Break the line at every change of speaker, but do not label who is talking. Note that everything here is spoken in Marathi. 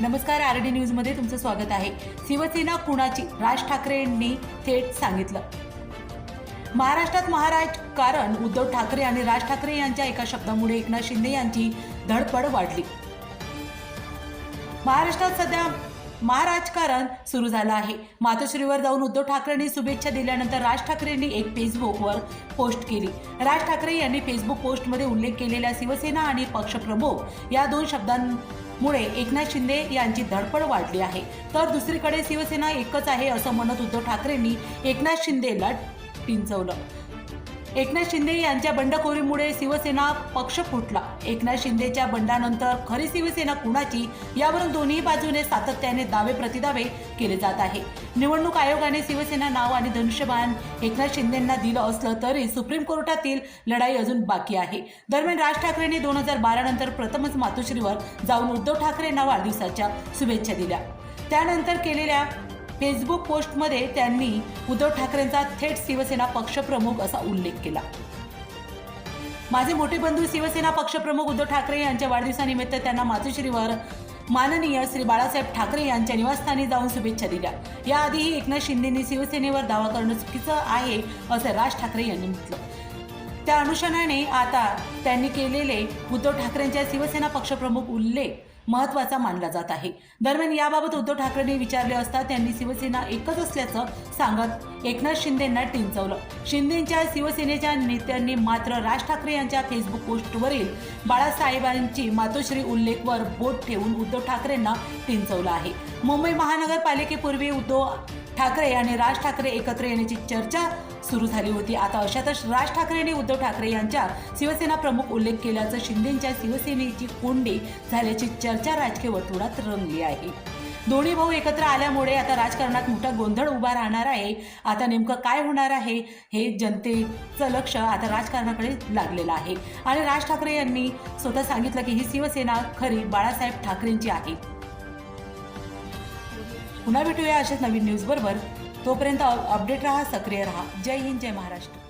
नमस्कार आर डी न्यूजमध्ये तुमचं स्वागत आहे. शिवसेना कुणाची? राज ठाकरेंनी थेट सांगितलं. महाराष्ट्रात महाराज कारण उद्धव ठाकरे आणि राज ठाकरे यांच्या एका शब्दामुळे एकनाथ शिंदे यांची धडपड वाढली. महाराष्ट्रात सध्या महाराजकारण सुरू झालं आहे. मातोश्रीवर जाऊन उद्धव ठाकरेंनी शुभेच्छा दिल्यानंतर राज ठाकरेंनी एक फेसबुकवर पोस्ट केली. राज ठाकरे यांनी फेसबुक पोस्टमध्ये उल्लेख केलेल्या शिवसेना आणि पक्षप्रमुख या दोन शब्दांमुळे एकनाथ शिंदे यांची धडपड वाढली आहे. तर दुसरीकडे शिवसेना एकच आहे असं म्हणत उद्धव ठाकरेंनी एकनाथ शिंदेला टिंचवलं. एकनाथ शिंदे यांच्या बंडखोरीमुळे शिवसेना पक्ष फुटला. एकनाथ शिंदेच्या बंडानंतर खरी शिवसेना कुणाची? यावरून दोन्ही बाजूने सातत्याने दावे प्रतिदावे केले जात आहे. निवडणूक आयोगाने शिवसेना नाव आणि धनुष्यबाण एकनाथ शिंदेंना दिलं असलं तरी सुप्रीम कोर्टातील लढाई अजून बाकी आहे. दरम्यान राज ठाकरेंनी दोन हजार बारा नंतर प्रथमच मातोश्रीवर जाऊन उद्धव ठाकरेंना वाढदिवसाच्या शुभेच्छा दिल्या. त्यानंतर केलेल्या फेसबुक पोस्टमध्ये त्यांनी उद्धव ठाकरेंचा थेट शिवसेना पक्षप्रमुख असा उल्लेख केला. माझे मोठे बंधू शिवसेना पक्षप्रमुख उद्धव ठाकरे यांच्या वाढदिवसानिमित्त त्यांना मातोश्रीवर माननीय श्री बाळासाहेब ठाकरे यांच्या निवासस्थानी जाऊन शुभेच्छा दिल्या. याआधीही एकनाथ शिंदेनी शिवसेनेवर दावा करणं चुकीचं आहे असं राज ठाकरे यांनी म्हटलं. त्या अनुषंगाने आता त्यांनी केलेले उद्धव ठाकरेंच्या शिवसेना पक्षप्रमुख उल्लेख महत्त्वाचा मानला जात आहे. दरम्यान याबाबत उद्धव ठाकरेंनी विचारले असता त्यांनी शिवसेना एकच असल्याचं सांगत एकनाथ शिंदेंना टिंचवलं. शिंदेच्या शिवसेनेच्या नेत्यांनी मात्र राज ठाकरे यांच्या फेसबुक पोस्टवरील बाळासाहेबांची मातोश्री उल्लेखवर बोट ठेवून उद्धव ठाकरेंना टिंचवलं आहे. मुंबई महानगरपालिकेपूर्वी उद्धव ठाकरे आणि राज ठाकरे एकत्र येण्याची चर्चा सुरू झाली होती. आता अशातच राज ठाकरे आणि उद्धव ठाकरे यांच्या शिवसेना प्रमुख उल्लेख केल्याचं शिंदेच्या शिवसेनेची कोंडी झाल्याची चर्चा राजकीय वर्तुळात रंगली आहे. दोन्ही भाऊ एकत्र आल्यामुळे आता राजकारणात मोठा गोंधळ उभा राहणार आहे. आता नेमकं काय होणार आहे हे जनतेचं लक्ष आता राजकारणाकडे लागलेलं आहे. आणि राज ठाकरे यांनी स्वतः सांगितलं की ही शिवसेना खरी बाळासाहेब ठाकरेंची आहे. पुन्हा भेटूया अशाच नवीन न्यूज बरोबर. तोपर्यंत अपडेट राहा सक्रिय राहा. जय हिंद जय महाराष्ट्र.